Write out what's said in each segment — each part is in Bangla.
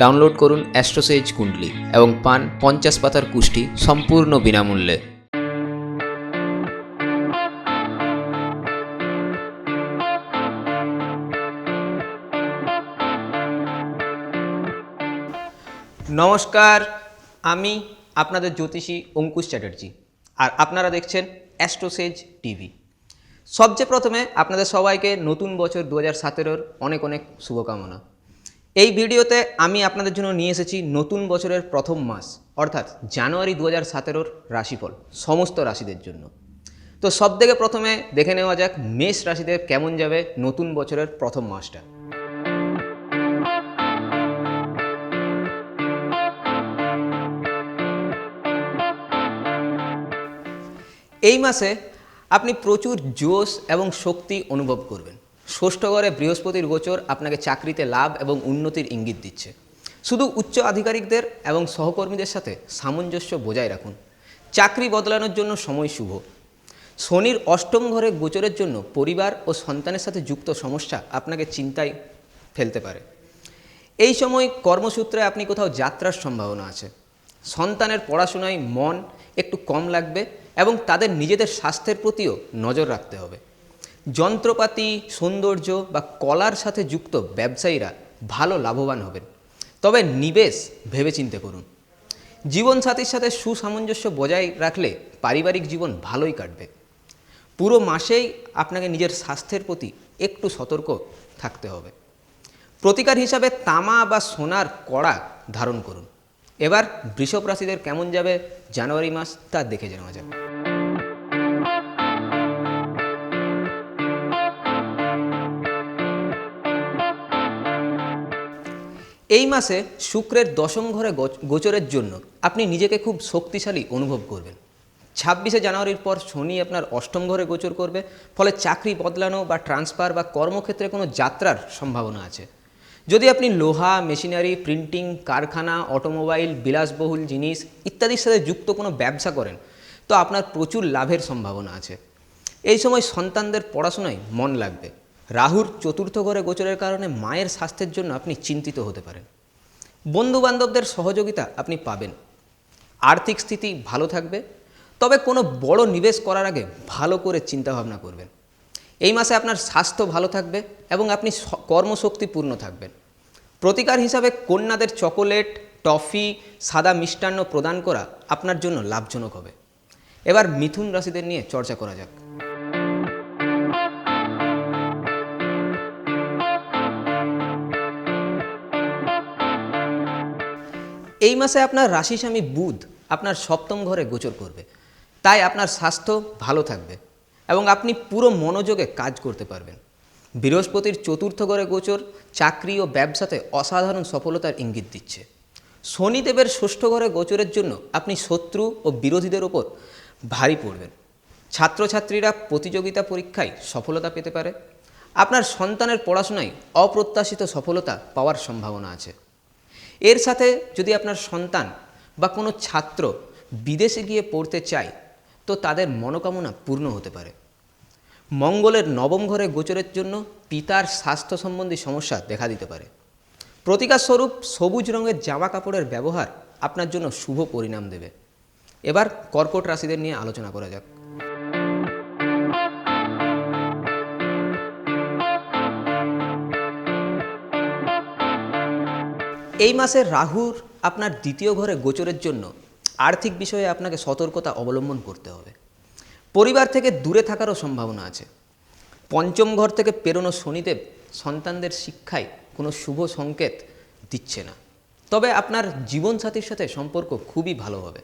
ডাউনলোড করুন অ্যাস্ট্রোসেজ কুণ্ডলি এবং পান পঞ্চাশ পাতার কুষ্টি সম্পূর্ণ বিনামূল্যে। নমস্কার, আমি আপনাদের জ্যোতিষী অঙ্কুশ চ্যাটার্জি আর আপনারা দেখছেন অ্যাস্ট্রোসেজ টিভি। সবচেয়ে প্রথমে আপনাদের সবাইকে নতুন বছর দু হাজার সতেরোর অনেক অনেক শুভকামনা। এই ভিডিওতে আমি আপনাদের জন্য নিয়ে এসেছি নতুন বছরের প্রথম মাস, অর্থাৎ জানুয়ারি দু হাজার সতেরোর রাশিফল, সমস্ত রাশিদের জন্য। তো সব থেকে প্রথমে দেখে নেওয়া যাক মেষ রাশিদের কেমন যাবে নতুন বছরের প্রথম মাসটা। এই মাসে আপনি প্রচুর জোশ এবং শক্তি অনুভব করবেন। ষষ্ঠ ঘরে বৃহস্পতির গোচর আপনাকে চাকরিতে লাভ এবং উন্নতির ইঙ্গিত দিচ্ছে। শুধু উচ্চ আধিকারিকদের এবং সহকর্মীদের সাথে সামঞ্জস্য বজায় রাখুন। চাকরি বদলানোর জন্য সময় শুভ। শনির অষ্টম ঘরে গোচরের জন্য পরিবার ও সন্তানের সাথে যুক্ত সমস্যা আপনাকে চিন্তায় ফেলতে পারে। এই সময় কর্মসূত্রে আপনি কোথাও যাত্রার সম্ভাবনা আছে। সন্তানের পড়াশোনায় মন একটু কম লাগবে এবং তাদের নিজেদের স্বাস্থ্যের প্রতিও নজর রাখতে হবে। যন্ত্রপাতি, সৌন্দর্য বা কলার সাথে যুক্ত ব্যবসায়ীরা ভালো লাভবান হবেন। তবে নিবেশ ভেবেচিন্তে করুন। জীবনসাথীর সাথে সুসামঞ্জস্য বজায় রাখলে পারিবারিক জীবন ভালোই কাটবে। পুরো মাসেই আপনাকে নিজের স্বাস্থ্যের প্রতি একটু সতর্ক থাকতে হবে। প্রতিকার হিসাবে তামা বা সোনার কড়া ধারণ করুন। এবার বৃষভ রাশিদের কেমন যাবে জানুয়ারি মাস তা দেখে নেওয়া যাক। এই মাসে শুক্রের দশম ঘরে গোচ- গোচরের জন্য আপনি নিজেকে খুব শক্তিশালী অনুভব করবেন। ছাব্বিশে জানুয়ারির পর শনি আপনার অষ্টম ঘরে গোচর করবে, ফলে চাকরি বদলানো বা ট্রান্সফার বা কর্মক্ষেত্রে কোনো যাত্রার সম্ভাবনা আছে। যদি আপনি লোহা মেশিনারি প্রিন্টিং কারখানা অটোমোবাইল বিলাসবহুল জিনিস ইত্যাদির সাথে যুক্ত কোনো ব্যবসা করেন, তো আপনার প্রচুর লাভের সম্ভাবনা আছে। এই সময় সন্তানদের পড়াশোনায় মন লাগবে। রাহুর চতুর্থ ঘরে গোচরের কারণে মায়ের স্বাস্থ্যের জন্য আপনি চিন্তিত হতে পারেন। বন্ধু বান্ধবদের সহযোগিতা আপনি পাবেন। আর্থিক স্থিতি ভালো থাকবে, তবে কোনো বড় নিবেশ করার আগে ভালো করে চিন্তাভাবনা করবেন। এই মাসে আপনার স্বাস্থ্য ভালো থাকবে এবং আপনি কর্মশক্তিপূর্ণ থাকবেন। প্রতিকার হিসাবে কন্যাদের চকোলেট, টফি, সাদা মিষ্টান্ন প্রদান করা আপনার জন্য লাভজনক হবে। এবার মিথুন রাশিদের নিয়ে চর্চা করা যাক। এই মাসে আপনার রাশি স্বামী বুধ আপনার সপ্তম ঘরে গোচর করবে। তাই আপনার স্বাস্থ্য ভালো থাকবে এবং আপনি পুরো মনোযোগে কাজ করতে পারবেন। বৃহস্পতির চতুর্থ ঘরে গোচর চাকরি ও ব্যবসাতে অসাধারণ সফলতার ইঙ্গিত দিচ্ছে। শনিদেবের ষষ্ঠ ঘরে গোচরের জন্য আপনি শত্রু ও বিরোধীদের ওপর ভারী পড়বেন। ছাত্রছাত্রীরা প্রতিযোগিতা পরীক্ষায় সফলতা পেতে পারে। আপনার সন্তানের পড়াশোনায় অপ্রত্যাশিত সফলতা পাওয়ার সম্ভাবনা আছে। এর সাথে যদি আপনার সন্তান বা কোনো ছাত্র বিদেশে গিয়ে পড়তে চায়, তো তাদের মনোকামনা পূর্ণ হতে পারে। মঙ্গলের নবম ঘরে গোচরের জন্য পিতার স্বাস্থ্য সম্বন্ধী সমস্যা দেখা দিতে পারে। প্রতিকার স্বরূপ সবুজ রঙের জামা কাপড়ের ব্যবহার আপনার জন্য শুভ পরিণাম দেবে। এবার কর্কট রাশিদের নিয়ে আলোচনা করা যাক। এই মাসে রাহুর আপনার দ্বিতীয় ঘরে গোচরের জন্য আর্থিক বিষয়ে আপনাকে সতর্কতা অবলম্বন করতে হবে। পরিবার থেকে দূরে থাকারও সম্ভাবনা আছে। পঞ্চম ঘর থেকে পেরোনো শনিদেব সন্তানদের শিক্ষায় কোনো শুভ সংকেত দিচ্ছে না। তবে আপনার জীবনসাথীর সাথে সম্পর্ক খুবই ভালো হবে।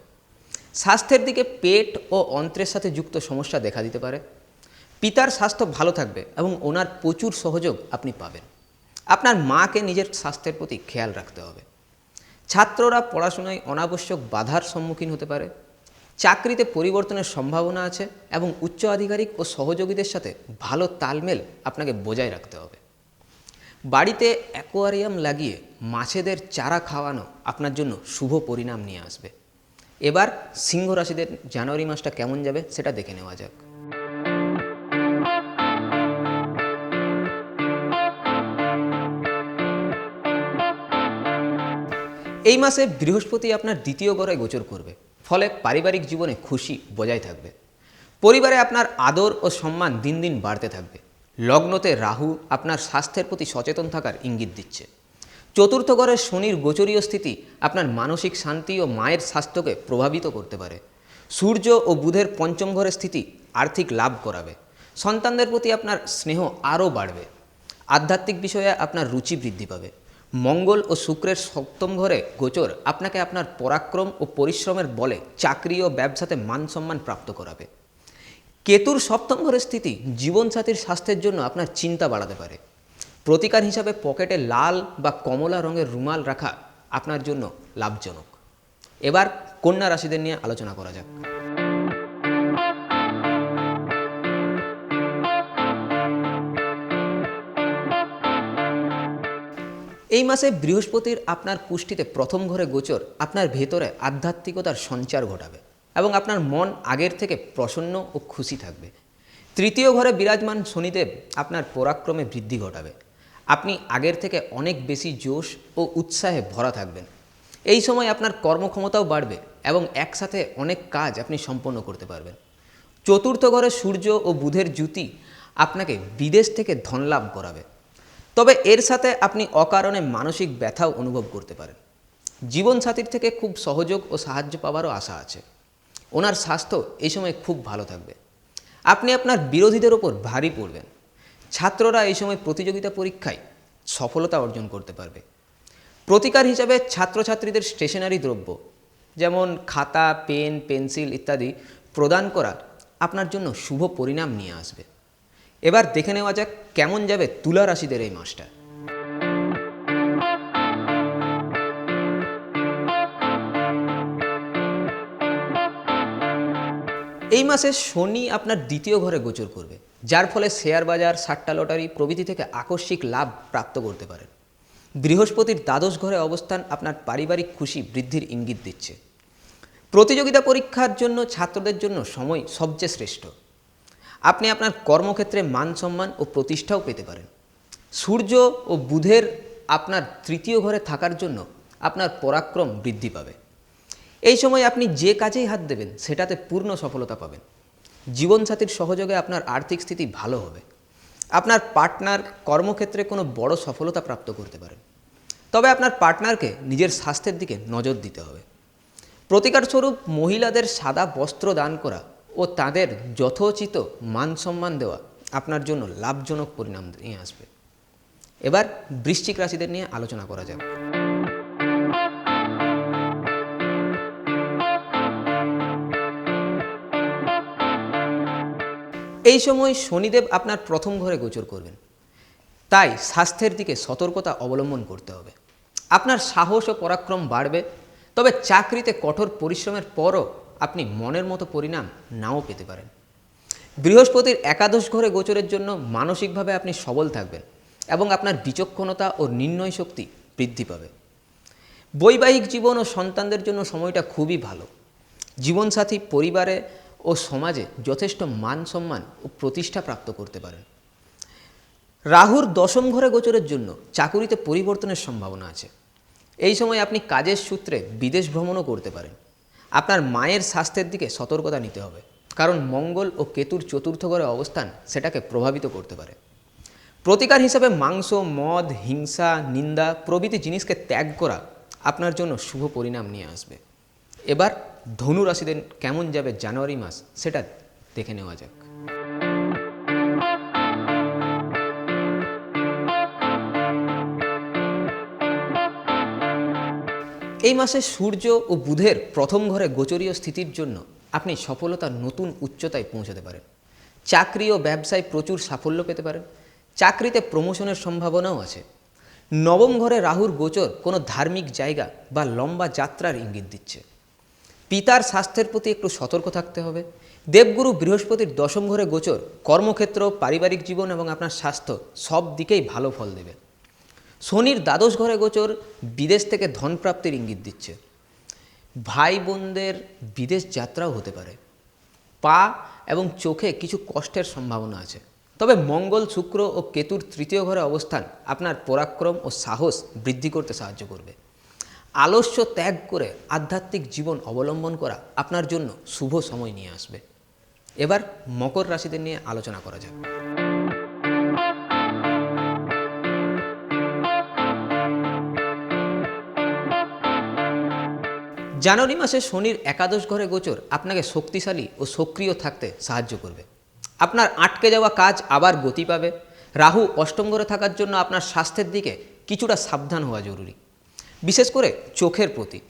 স্বাস্থ্যের দিকে পেট ও অন্ত্রের সাথে যুক্ত সমস্যা দেখা দিতে পারে। পিতার স্বাস্থ্য ভালো থাকবে এবং ওনার প্রচুর সহযোগ আপনি পাবেন। আপনার মাকে নিজের স্বাস্থ্যের প্রতি খেয়াল রাখতে হবে। ছাত্ররা পড়াশোনায় অনাবশ্যক বাধার সম্মুখীন হতে পারে। চাকরিতে পরিবর্তনের সম্ভাবনা আছে এবং উচ্চ আধিকারিক ও সহযোগীদের সাথে ভালো তালমেল আপনাকে বজায় রাখতে হবে। বাড়িতে অ্যাকোয়ারিয়াম লাগিয়ে মাছেদের চারা খাওয়ানো আপনার জন্য শুভ পরিণাম নিয়ে আসবে। এবার সিংহ রাশিদের জানুয়ারি মাসটা কেমন যাবে সেটা দেখে নেওয়া যাক। এই মাসে বৃহস্পতি আপনার দ্বিতীয় ঘরে গোচর করবে, ফলে পারিবারিক জীবনে খুশি বজায় থাকবে। পরিবারে আপনার আদর ও সম্মান দিন দিন বাড়তে থাকবে। লগ্নতে রাহু আপনার স্বাস্থ্যের প্রতি সচেতন থাকার ইঙ্গিত দিচ্ছে। চতুর্থ ঘরের শনির গোচরীয় স্থিতি আপনার মানসিক শান্তি ও মায়ের স্বাস্থ্যকে প্রভাবিত করতে পারে। সূর্য ও বুধের পঞ্চম ঘরের স্থিতি আর্থিক লাভ করাবে। সন্তানদের প্রতি আপনার স্নেহ আরও বাড়বে। আধ্যাত্মিক বিষয়ে আপনার রুচি বৃদ্ধি পাবে। মঙ্গল ও শুক্রের সপ্তম ঘরে গোচর আপনাকে আপনার পরাক্রম ও পরিশ্রমের বলে চাকরি ও ব্যবসাতে মান সম্মান প্রাপ্ত করাবে। কেতুর সপ্তম ঘরের স্থিতি জীবনসাথীর স্বাস্থ্যের জন্য আপনার চিন্তা বাড়াতে পারে। প্রতিকার হিসাবে পকেটে লাল বা কমলা রঙের রুমাল রাখা আপনার জন্য লাভজনক। এবার কন্যা রাশিদের নিয়ে আলোচনা করা যাক। এই মাসে বৃহস্পতির আপনার পুষ্টিতে প্রথম ঘরে গোচর, আপনার ভেতরে আধ্যাত্মিকতার সঞ্চার ঘটাবে এবং আপনার মন আগের থেকে প্রসন্ন ও খুশি থাকবে। তৃতীয় ঘরে বিরাজমান শনিদেব আপনার পরাক্রমে বৃদ্ধি ঘটাবে। আপনি আগের থেকে অনেক বেশি জোশ ও উৎসাহে ভরা থাকবেন। এই সময় আপনার কর্মক্ষমতাও বাড়বে এবং একসাথে অনেক কাজ আপনি সম্পন্ন করতে পারবেন। চতুর্থ ঘরে সূর্য ও বুধের জ্যুতি আপনাকে বিদেশ থেকে ধনলাভ করাবে। তবে এর সাথে আপনি অকারণে মানসিক ব্যথাও অনুভব করতে পারেন। জীবনসাথীর থেকে খুব সহযোগ ও সাহায্য পাওয়ারও আশা আছে। ওনার স্বাস্থ্য এই সময় খুব ভালো থাকবে। আপনি আপনার বিরোধীদের ওপর ভারী পড়বেন। ছাত্ররা এই সময় প্রতিযোগিতা পরীক্ষায় সফলতা অর্জন করতে পারবে। প্রতিকার হিসাবে ছাত্রছাত্রীদের স্টেশনারি দ্রব্য, যেমন খাতা, পেন, পেন্সিল ইত্যাদি প্রদান করা আপনার জন্য শুভ পরিণাম নিয়ে আসবে। এবার দেখে নেওয়া যাক কেমন যাবে তুলা রাশিদের এই মাসটা। এই মাসে শনি আপনার দ্বিতীয় ঘরে গোচর করবে, যার ফলে শেয়ার বাজার সাট্টা লটারি প্রভৃতি থেকে আকস্মিক লাভ প্রাপ্ত করতে পারেন। বৃহস্পতির দ্বাদশ ঘরে অবস্থান আপনার পারিবারিক খুশি বৃদ্ধির ইঙ্গিত দিচ্ছে। প্রতিযোগিতা পরীক্ষার জন্য ছাত্রদের জন্য সময় সবচেয়ে শ্রেষ্ঠ। আপনি আপনার কর্মক্ষেত্রে মান সম্মান ও প্রতিষ্ঠাও পেতে পারেন। সূর্য ও বুধের আপনার তৃতীয় ঘরে থাকার জন্য আপনার পরাক্রম বৃদ্ধি পাবে। এই সময় আপনি যে কাজেই হাত দেবেন, সেটাতে পূর্ণ সফলতা পাবেন। জীবনসাথীর সহযোগে আপনার আর্থিক স্থিতি ভালো হবে। আপনার পার্টনার কর্মক্ষেত্রে কোনো বড় সফলতা প্রাপ্ত করতে পারেন। তবে আপনার পার্টনারকে নিজের স্বাস্থ্যের দিকে নজর দিতে হবে। প্রতিকার স্বরূপ মহিলাদের সাদা বস্ত্র দান করা ও তাদের যথোচিত মান সম্মান দেওয়া আপনার জন্য লাভজনক পরিণাম নিয়ে আসবে। এবার বৃশ্চিক রাশিদের নিয়ে আলোচনা করা যাক। এই সময় শনিদেব আপনার প্রথম ঘরে গোচর করবেন। তাই স্বাস্থ্যের দিকে সতর্কতা অবলম্বন করতে হবে। আপনার সাহস ও পরাক্রম বাড়বে, তবে চাকরিতে কঠোর পরিশ্রমের পরও আপনি মনের মতো পরিণাম নাও পেতে পারেন। বৃহস্পতির একাদশ ঘরে গোচরের জন্য মানসিকভাবে আপনি সবল থাকবেন এবং আপনার বিচক্ষণতা ও নির্ণয় শক্তি বৃদ্ধি পাবে। বৈবাহিক জীবন ও সন্তানদের জন্য সময়টা খুবই ভালো। জীবনসাথী পরিবারে ও সমাজে যথেষ্ট মান সম্মান ও প্রতিষ্ঠা প্রাপ্ত করতে পারেন। রাহুর দশম ঘরে গোচরের জন্য চাকুরিতে পরিবর্তনের সম্ভাবনা আছে। এই সময় আপনি কাজের সূত্রে বিদেশ ভ্রমণও করতে পারেন। আপনার মায়ের স্বাস্থ্যের দিকে সতর্কতা নিতে হবে। কারণ মঙ্গল ও কেতুর চতুর্থ ঘরে অবস্থান সেটাকে প্রভাবিত করতে পারে। প্রতিকার হিসাবে মাংস, মদ, হিংসা, নিন্দা প্রভৃতি জিনিসকে ত্যাগ করা আপনার জন্য শুভ পরিণাম নিয়ে আসবে। এবার ধনু রাশিদের কেমন যাবে জানুয়ারি মাস সেটা দেখে নেওয়া যাক। এই মাসে সূর্য ও বুধের প্রথম ঘরে গোচরীয় স্থিতির জন্য আপনি সফলতার নতুন উচ্চতায় পৌঁছাতে পারেন। চাকরি ও ব্যবসায় প্রচুর সাফল্য পেতে পারেন। চাকরিতে প্রমোশনের সম্ভাবনাও আছে। নবম ঘরে রাহুর গোচর কোনো ধার্মিক জায়গা বা লম্বা যাত্রার ইঙ্গিত দিচ্ছে। পিতার স্বাস্থ্যের প্রতি একটু সতর্ক থাকতে হবে। দেবগুরু বৃহস্পতির দশম ঘরে গোচর কর্মক্ষেত্র, পারিবারিক জীবন এবং আপনার স্বাস্থ্য সব দিকেই ভালো ফল দেবে। শনির দ্বাদশ ঘরে গোচর বিদেশ থেকে ধন প্রাপ্তির ইঙ্গিত দিচ্ছে। ভাই বোনদের বিদেশ যাত্রাও হতে পারে। পা এবং চোখে কিছু কষ্টের সম্ভাবনা আছে। তবে মঙ্গল, শুক্র ও কেতুর তৃতীয় ঘরে অবস্থান আপনার পরাক্রম ও সাহস বৃদ্ধি করতে সাহায্য করবে। আলস্য ত্যাগ করে আধ্যাত্মিক জীবন অবলম্বন করা আপনার জন্য শুভ সময় নিয়ে আসবে। এবার মকর রাশিদের নিয়ে আলোচনা করা যাক। জানুয়ারি মাসে শনির একাদশ ঘরে গোচর আপনাকে শক্তিশালী ও সক্রিয় থাকতে সাহায্য করবে। আপনার আটকে যাওয়া কাজ আবার গতি পাবে। রাহু অষ্টম ঘরে থাকার জন্য আপনার স্বাস্থ্যের দিকে কিছুটা সাবধান হওয়া জরুরি। বিশেষ করে চোখের প্রতি।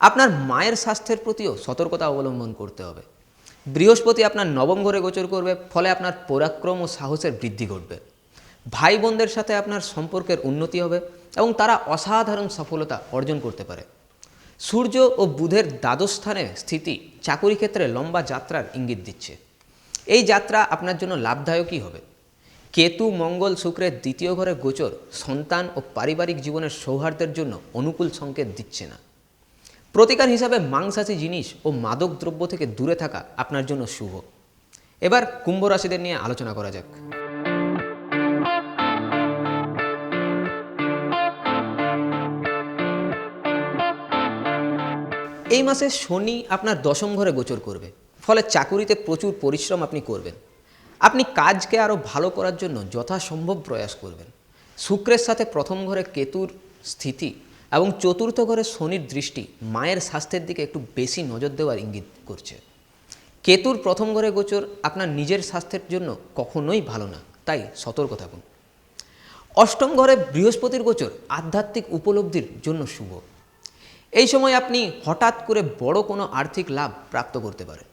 আপনার মায়ের স্বাস্থ্যের প্রতিও সতর্কতা অবলম্বন করতে হবে। বৃহস্পতি আপনার নবম ঘরে গোচর করবে, ফলে আপনার পরাক্রম ও সাহসের বৃদ্ধি ঘটবে। ভাই বোনদের সাথে আপনার সম্পর্কের উন্নতি হবে এবং তারা অসাধারণ সফলতা অর্জন করতে পারে। সূর্য ও বুধের দ্বাদশ স্থানে স্থিতি চাকুরি ক্ষেত্রে লম্বা যাত্রার ইঙ্গিত দিচ্ছে। এই যাত্রা আপনার জন্য লাভদায়কই হবে। কেতু, মঙ্গল, শুক্রের দ্বিতীয় ঘরে গোচর সন্তান ও পারিবারিক জীবনের সৌহার্দ্যের জন্য অনুকূল সংকেত দিচ্ছে না। প্রতিকার হিসাবে মাংসাশী জিনিস ও মাদক দ্রব্য থেকে দূরে থাকা আপনার জন্য শুভ। এবার কুম্ভ রাশিদের নিয়ে আলোচনা করা যাক। এই মাসে শনি আপনার দশম ঘরে গোচর করবে। ফলে চাকুরিতে প্রচুর পরিশ্রম আপনি করবেন। আপনি কাজকে আরও ভালো করার জন্য যথাসম্ভব প্রয়াস করবেন। শুক্রের সাথে প্রথম ঘরে কেতুর স্থিতি এবং চতুর্থ ঘরে শনির দৃষ্টি মায়ের স্বাস্থ্যের দিকে একটু বেশি নজর দেওয়ার ইঙ্গিত করছে। কেতুর প্রথম ঘরে গোচর আপনার নিজের স্বাস্থ্যের জন্য কখনোই ভালো না। তাই সতর্ক থাকুন। অষ্টম ঘরে বৃহস্পতির গোচর আধ্যাত্মিক উপলব্ধির জন্য শুভ। এই সময় আপনি হঠাৎ করে বড় কোনো আর্থিক লাভ প্রাপ্ত করতে পারেন।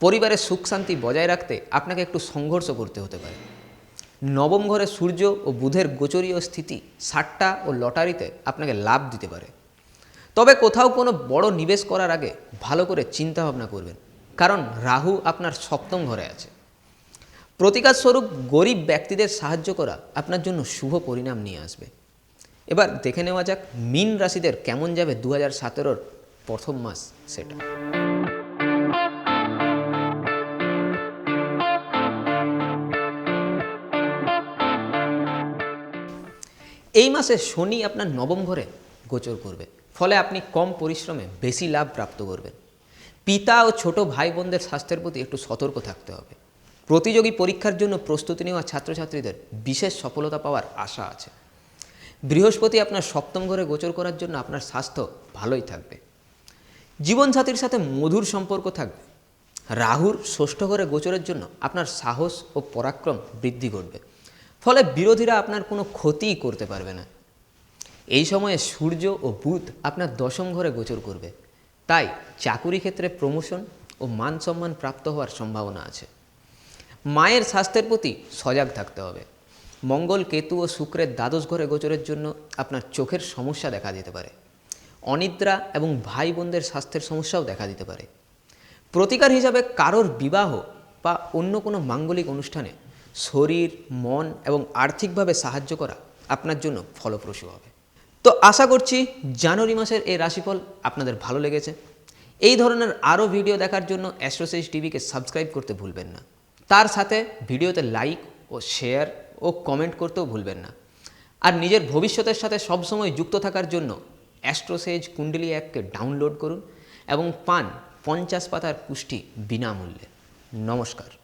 পরিবারের সুখ শান্তি বজায় রাখতে আপনাকে একটু সংঘর্ষ করতে হতে পারে। নবম ঘরে সূর্য ও বুধের গোচরীয় স্থিতি সাট্টা ও লটারিতে আপনাকে লাভ দিতে পারে। তবে কোথাও কোনো বড় নিবেশ করার আগে ভালো করে চিন্তা ভাবনা করবেন, কারণ রাহু আপনার সপ্তম ঘরে আছে। প্রতিকার স্বরূপ গরিব ব্যক্তিদের সাহায্য করা আপনার জন্য শুভ পরিণাম নিয়ে আসবে। এবার দেখে নেওয়া যাক মিন রাশিদের কেমন যাবে দু হাজার সতেরোর প্রথম মাস সেটা। এই মাসে শনি আপনার নবম ঘরে গোচর করবে, ফলে আপনি কম পরিশ্রমে বেশি লাভ প্রাপ্ত করবেন। পিতা ও ছোট ভাই বোনদের স্বাস্থ্যের প্রতি একটু সতর্ক থাকতে হবে। প্রতিযোগী পরীক্ষার জন্য প্রস্তুতি নেওয়া ছাত্রছাত্রীদের বিশেষ সফলতা পাওয়ার আশা আছে। বৃহস্পতি আপনার সপ্তম ঘরে গোচর করার জন্য আপনার স্বাস্থ্য ভালোই থাকবে। জীবনসাথীর সাথে মধুর সম্পর্ক থাকবে। রাহুর ষষ্ঠ ঘরে গোচরের জন্য আপনার সাহস ও পরাক্রম বৃদ্ধি ঘটবে ফলে বিরোধীরা আপনার কোনো ক্ষতিই করতে পারবে না। এই সময়ে সূর্য ও বুধ আপনার দশম ঘরে গোচর করবে। তাই চাকুরি ক্ষেত্রে প্রমোশন ও মান সম্মান প্রাপ্ত হওয়ার সম্ভাবনা আছে। মায়ের স্বাস্থ্যের প্রতি সজাগ থাকতে হবে। মঙ্গল কেতু ও শুক্রের দ্বাদশ ঘরে গোচরের জন্য আপনার চোখের সমস্যা দেখা দিতে পারে। অনিদ্রা এবং ভাই বোনদের স্বাস্থ্যের সমস্যাও দেখা দিতে পারে। প্রতিকার হিসাবে কারোর বিবাহ বা অন্য কোনো মাঙ্গলিক অনুষ্ঠানে শরীর, মন এবং আর্থিকভাবে সাহায্য করা আপনার জন্য ফলপ্রসূ হবে। তো আশা করছি জানুয়ারি মাসের এই রাশিফল আপনাদের ভালো লেগেছে। এই ধরনের আরও ভিডিও দেখার জন্য অ্যাস্ট্রোসাইজ টিভিকে সাবস্ক্রাইব করতে ভুলবেন না। তার সাথে ভিডিওতে লাইক ও শেয়ার ও কমেন্ট করতেও ভুলবেন না। আর নিজের ভবিষ্যতের সাথে সবসময় যুক্ত থাকার জন্য অ্যাস্ট্রোসেজ কুণ্ডলি অ্যাপকে ডাউনলোড করুন এবং পান পঞ্চাশ পাতার পুষ্টি বিনামূল্যে। নমস্কার।